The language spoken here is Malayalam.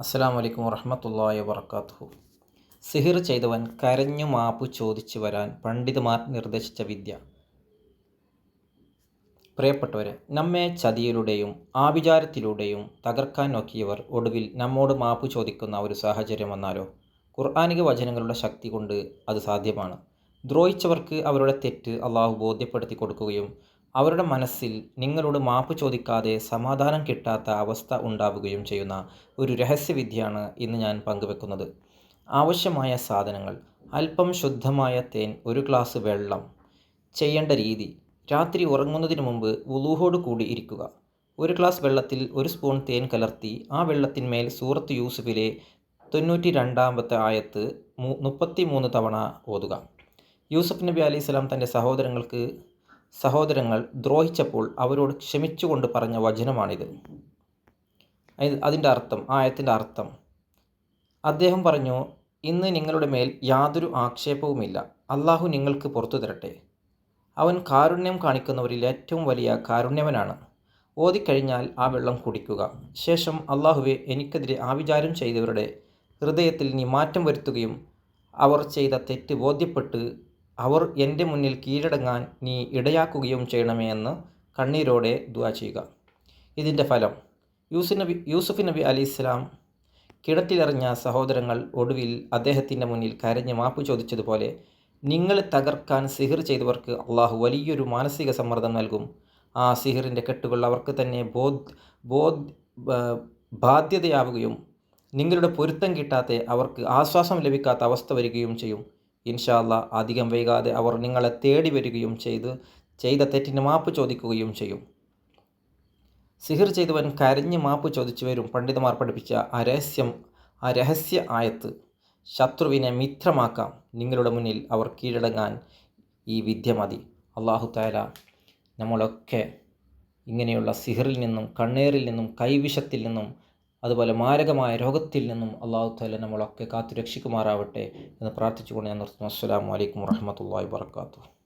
അസ്സാം വലൈക്കും വറഹമത്തല്ലാ വർക്കാത്തു സിഹിർ ചെയ്തവൻ കരഞ്ഞു മാപ്പ് ചോദിച്ചു വരാൻ പണ്ഡിതമാർ നിർദ്ദേശിച്ച വിദ്യ. പ്രിയപ്പെട്ടവരെ നമ്മെ ചതിയിലൂടെയും ആഭിചാരത്തിലൂടെയും തകർക്കാൻ നോക്കിയവർ ഒടുവിൽ നമ്മോട് മാപ്പ് ചോദിക്കുന്ന ഒരു സാഹചര്യം വന്നാലോ? ഖുർആാനിക വചനങ്ങളുടെ ശക്തി കൊണ്ട് അത് സാധ്യമാണ്. ദ്രോഹിച്ചവർക്ക് അവരുടെ തെറ്റ് അള്ളാഹു ബോധ്യപ്പെടുത്തി കൊടുക്കുകയും അവരുടെ മനസ്സിൽ നിങ്ങളോട് മാപ്പ് ചോദിക്കാതെ സമാധാനം കിട്ടാത്ത അവസ്ഥ ഉണ്ടാവുകയും ചെയ്യുന്ന ഒരു രഹസ്യവിദ്യയാണ് ഇന്ന് ഞാൻ പങ്കുവെക്കുന്നത്. ആവശ്യമായ സാധനങ്ങൾ അല്പം ശുദ്ധമായ തേൻ ഒരു ഗ്ലാസ് വെള്ളം ചെയ്യേണ്ട രീതി രാത്രി ഉറങ്ങുന്നതിന് മുമ്പ് വുളൂഹോട് കൂടി ഇരിക്കുക. ഒരു ഗ്ലാസ് വെള്ളത്തിൽ ഒരു സ്പൂൺ തേൻ കലർത്തി ആ വെള്ളത്തിന്മേൽ സൂറത്ത് യൂസുഫിലെ തൊണ്ണൂറ്റി രണ്ടാമത്തെ ആയത്ത് മുപ്പത്തി മൂന്ന് തവണ ഓതുക. യൂസഫ് നബി അലൈഹി സ്വലാം തന്റെ സഹോദരങ്ങൾക്ക് സഹോദരങ്ങൾ ദ്രോഹിച്ചപ്പോൾ അവരോട് ക്ഷമിച്ചുകൊണ്ട് പറഞ്ഞ വചനമാണിത്. അതിന്റെ അർത്ഥം ആയത്തിന്റെ അർത്ഥം. അദ്ദേഹം പറഞ്ഞു ഇന്ന് നിങ്ങളുടെ മേൽ യാതൊരു ആക്ഷേപവുമില്ല. അള്ളാഹു നിങ്ങൾക്ക് പുറത്തു തരട്ടെ. അവൻ കാരുണ്യം കാണിക്കുന്നവരിൽ ഏറ്റവും വലിയ കാരുണ്യവനാണ്. ഓതിക്കഴിഞ്ഞാൽ ആ വെള്ളം കുടിക്കുക. ശേഷം അള്ളാഹുവെ എനിക്കെതിരെ ആവിചാരം ചെയ്തവരുടെ ഹൃദയത്തിൽ നീ മാറ്റം വരുത്തുകയും അവർ ചെയ്ത തെറ്റ് ബോധ്യപ്പെട്ട് അവർ എന്റെ മുന്നിൽ കീഴടങ്ങാൻ നീ ഇടയാക്കുകയും ചെയ്യണമേ എന്ന് കണ്ണീരോടെ ദുവാ ചെയ്യുക. ഇതിന്റെ ഫലം യൂസുഫ് നബി യൂസുഫ് നബി അലി ഇസ്ലാം കിടത്തിലെറിഞ്ഞ സഹോദരങ്ങൾ ഒടുവിൽ അദ്ദേഹത്തിന്റെ മുന്നിൽ കരഞ്ഞ് മാപ്പ് ചോദിച്ചതുപോലെ നിങ്ങളെ തകർക്കാൻ സിഹിർ ചെയ്തവർക്ക് അള്ളാഹു വലിയൊരു മാനസിക സമ്മർദ്ദം നൽകും. ആ സിഹിറിന്റെ കെട്ടുകൾ അവർക്ക് തന്നെ ബോധ് ബോധ് ബാധ്യതയാവുകയും നിങ്ങളുടെ പൊരുത്തം കിട്ടാതെ അവർക്ക് ആശ്വാസം ലഭിക്കാത്ത അവസ്ഥ വരികയും ചെയ്യും. ഇൻഷാല്ല അധികം വൈകാതെ അവർ നിങ്ങളെ തേടി വരികയും ചെയ്ത് ചെയ്ത തെറ്റിന് മാപ്പ് ചോദിക്കുകയും ചെയ്യും. സിഹിർ ചെയ്തവൻ കരഞ്ഞ് മാപ്പ് ചോദിച്ചു വരും. പണ്ഡിതമാർ പഠിപ്പിച്ച ആ രഹസ്യം ആ രഹസ്യ ആയത്ത് ശത്രുവിനെ മിത്രമാക്കാം. നിങ്ങളുടെ മുന്നിൽ അവർ കീഴടങ്ങാൻ ഈ വിദ്യ മതി. അള്ളാഹു താല നമ്മളൊക്കെ ഇങ്ങനെയുള്ള സിഹിറിൽ നിന്നും കണ്ണേറിൽ നിന്നും കൈവിഷത്തിൽ നിന്നും അതുപോലെ മാരകമായ രോഗത്തിൽ നിന്നും അള്ളാഹു താല നമ്മളൊക്കെ കാത്തു രക്ഷിക്കുമാറാവട്ടെ എന്ന് പ്രാർത്ഥിച്ചുകൊണ്ട് ഞാൻ നിർത്തുന്നു. അസ്സാം വലൈക്കും വാഹമത്തല്ലാ വാത്തു